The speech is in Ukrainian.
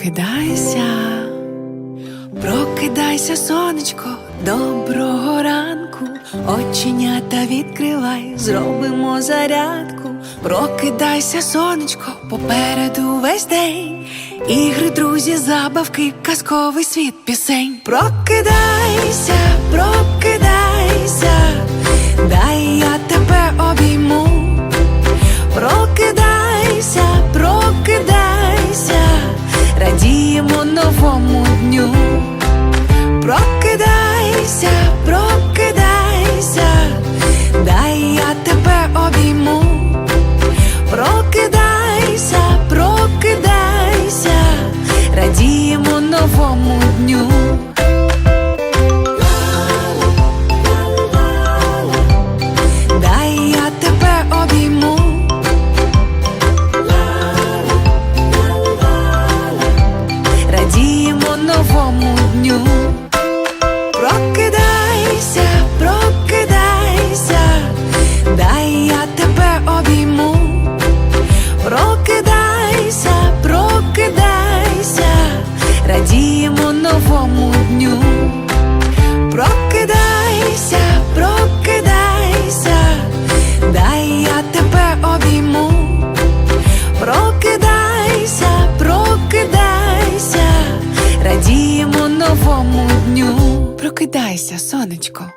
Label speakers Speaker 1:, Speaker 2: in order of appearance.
Speaker 1: Прокидайся, прокидайся, сонечко, доброго ранку, оченята відкривай, зробимо зарядку. Прокидайся, сонечко, попереду весь день. Ігри, друзі, забавки, казковий світ пісень. Прокидайся, прокидайся, радіємо новому дню. Прокидайся, прокидайся, дай я тебе обійму. Прокидайся, прокидайся, радіємо новому một nhung rock прокидайся, сонечко.